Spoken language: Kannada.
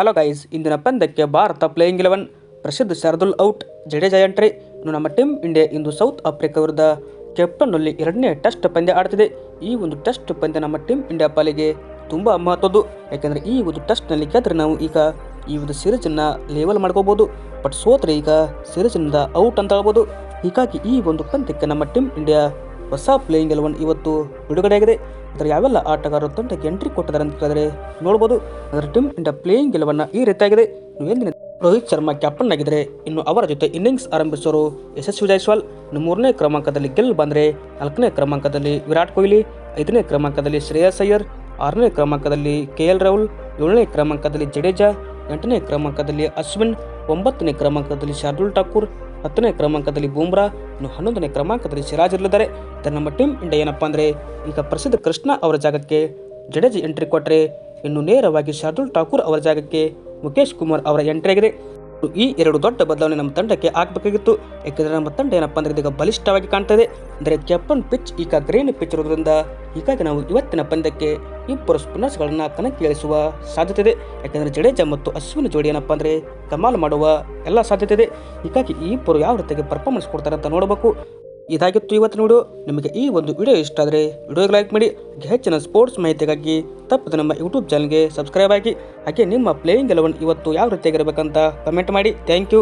ಹಲೋ ಗೈಸ್ ಇಂದಿನ ಪಂದ್ಯಕ್ಕೆ ಭಾರತ ಪ್ಲೇಯಿಂಗ್ ಇಲೆವೆನ್ ಪ್ರಸಿದ್ಧ ಶಾರ್ದುಲ್ ಔಟ್ ಜಡೇಜಾ ಎಂಟ್ರಿ ಇನ್ನು ನಮ್ಮ ಟೀಮ್ ಇಂಡಿಯಾ ಇಂದು ಸೌತ್ ಆಫ್ರಿಕಾ ವಿರುದ್ಧ ಕೆಪ್ಟನ್ನಲ್ಲಿ ಎರಡನೇ ಟೆಸ್ಟ್ ಪಂದ್ಯ ಆಡ್ತಿದೆ. ಈ ಒಂದು ಟೆಸ್ಟ್ ಪಂದ್ಯ ನಮ್ಮ ಟೀಮ್ ಇಂಡಿಯಾ ಪಾಲಿಗೆ ತುಂಬ ಮಹತ್ವದ್ದು. ಯಾಕೆಂದರೆ ಈ ಒಂದು ಟೆಸ್ಟ್ನಲ್ಲಿ ಗೆದ್ದರೆ ನಾವು ಈಗ ಈ ಒಂದು ಸೀರೀಸನ್ನು ಲೇವಲ್ ಮಾಡ್ಕೋಬೋದು. ಬಟ್ ಸೋತ್ರೆ ಈಗ ಸೀರೀಸಿನಿಂದ ಔಟ್ ಅಂತ ಹೇಳ್ಬೋದು. ಹೀಗಾಗಿ ಈ ಒಂದು ಪಂದ್ಯಕ್ಕೆ ನಮ್ಮ ಟೀಮ್ ಇಂಡಿಯಾ ಹೊಸ ಪ್ಲೇಯಿಂಗ್ ಎಲೆವನ್ ಇವತ್ತು ಬಿಡುಗಡೆಯಾಗಿದೆ. ಅದರ ಯಾವೆಲ್ಲ ಆಟಗಾರರು ತಂಡಕ್ಕೆ ಎಂಟ್ರಿ ಕೊಟ್ಟಿದ್ದಾರೆ ಅಂತ ಕೇಳಿದ್ರೆ ನೋಡ್ಬೋದು. ಅದರ ಟೀಮ್ ಇಂಡಿಯಾ ಪ್ಲೇಯಿಂಗ್ ಗೆಲುವನ್ನು ಈ ರೀತಿಯಾಗಿದೆ. ಎಂದಿನ ರೋಹಿತ್ ಶರ್ಮಾ ಕ್ಯಾಪ್ಟನ್ ಆಗಿದ್ದರೆ ಇನ್ನು ಅವರ ಜೊತೆ ಇನ್ನಿಂಗ್ಸ್ ಆರಂಭಿಸೋರು ಯಶಸ್ವಿ ಜೈಸ್ವಾಲ್ ಇನ್ನು ಮೂರನೇ ಕ್ರಮಾಂಕದಲ್ಲಿ ಗೆಲ್ ಬಂದರೆ ನಾಲ್ಕನೇ ಕ್ರಮಾಂಕದಲ್ಲಿ ವಿರಾಟ್ ಕೊಹ್ಲಿ, ಐದನೇ ಕ್ರಮಾಂಕದಲ್ಲಿ ಶ್ರೇಯಸ್ ಅಯ್ಯರ್, ಆರನೇ ಕ್ರಮಾಂಕದಲ್ಲಿ ಕೆ ಎಲ್ ರಾಹುಲ್, ಏಳನೇ ಕ್ರಮಾಂಕದಲ್ಲಿ ಜಡೇಜಾ, ಎಂಟನೇ ಕ್ರಮಾಂಕದಲ್ಲಿ ಅಶ್ವಿನ್, ಒಂಬತ್ತನೇ ಕ್ರಮಾಂಕದಲ್ಲಿ ಶಾರ್ದುಲ್ ಠಾಕೂರ್ ಹತ್ತನೇ ಕ್ರಮಾಂಕದಲ್ಲಿ ಬೂಮ್ರಾ, ಇನ್ನು ಹನ್ನೊಂದನೇ ಕ್ರಮಾಂಕದಲ್ಲಿ ಸಿರಾಜ್ ಇರಲಿದ್ದಾರೆ ನಮ್ಮ ಟೀಮ್ ಇಂಡಿಯಾ ಏನಪ್ಪಾ ಅಂದರೆ, ಈಗ ಪ್ರಸಿದ್ಧ ಕೃಷ್ಣ ಅವರ ಜಾಗಕ್ಕೆ ಜಡೇಜ್ ಎಂಟ್ರಿ ಕೊಟ್ಟರೆ ಇನ್ನು ನೇರವಾಗಿ ಶಾರ್ದುಲ್ ಠಾಕೂರ್ ಅವರ ಜಾಗಕ್ಕೆ ಮುಖೇಶ್ ಕುಮಾರ್ ಅವರ ಎಂಟ್ರಿ ಆಗಿದೆ. ಈ ಎರಡು ದೊಡ್ಡ ಬದಲಾವಣೆ ನಮ್ಮ ತಂಡಕ್ಕೆ ಆಗಬೇಕಾಗಿತ್ತು. ಯಾಕೆಂದರೆ ನಮ್ಮ ತಂಡ ಏನಪ್ಪ ಅಂದರೆ ಇದೀಗ ಬಲಿಷ್ಠವಾಗಿ ಕಾಣ್ತದೆ. ಅಂದರೆ ಕ್ಯಾಪ್ಟನ್ ಪಿಚ್, ಈಗ ಗ್ರೀನ್ ಪಿಚ್ ಇರೋದ್ರಿಂದ ಹೀಗಾಗಿ ನಾವು ಇವತ್ತಿನ ಪಂದ್ಯಕ್ಕೆ ಇಬ್ಬರು ಸ್ಪಿನ್ನರ್ಸ್ಗಳನ್ನು ಕಣಕ್ಕಿಳಿಸುವ ಸಾಧ್ಯತೆ ಇದೆ ಯಾಕೆಂದರೆ ಜಡೇಜಾ ಮತ್ತು ಅಶ್ವಿನ ಜೋಡಿ ಏನಪ್ಪ ಅಂದರೆ ಕಮಾಲ್ ಮಾಡುವ ಎಲ್ಲ ಸಾಧ್ಯತೆ ಇದೆ ಹೀಗಾಗಿ ಈ ಇಬ್ಬರು ಯಾವ ರೀತಿಯಾಗಿ ಪರ್ಫಾರ್ಮೆನ್ಸ್ ಕೊಡ್ತಾರೆ ಅಂತ ನೋಡಬೇಕು. ಇದಾಗಿತ್ತು ಇವತ್ತಿನ ವಿಡಿಯೋ ನಿಮಗೆ ಈ ಒಂದು ವಿಡಿಯೋ ಇಷ್ಟ ಆದರೆ ವಿಡಿಯೋಗೆ ಲೈಕ್ ಮಾಡಿ ಹೆಚ್ಚಿನ ಸ್ಪೋರ್ಟ್ಸ್ ಮಾಹಿತಿಗಾಗಿ ತಪ್ಪದೆ ನಮ್ಮ ಯೂಟ್ಯೂಬ್ ಚಾನಲ್ಗೆ ಸಬ್ಸ್ಕ್ರೈಬ್ ಆಗಿ, ಹಾಗೆ ನಿಮ್ಮ ಪ್ಲೇಯಿಂಗ್ ಎಲೆವನ್ ಇವತ್ತು ಯಾವ ರೀತಿಯಾಗಿರಬೇಕಂತ ಕಮೆಂಟ್ ಮಾಡಿ. Thank you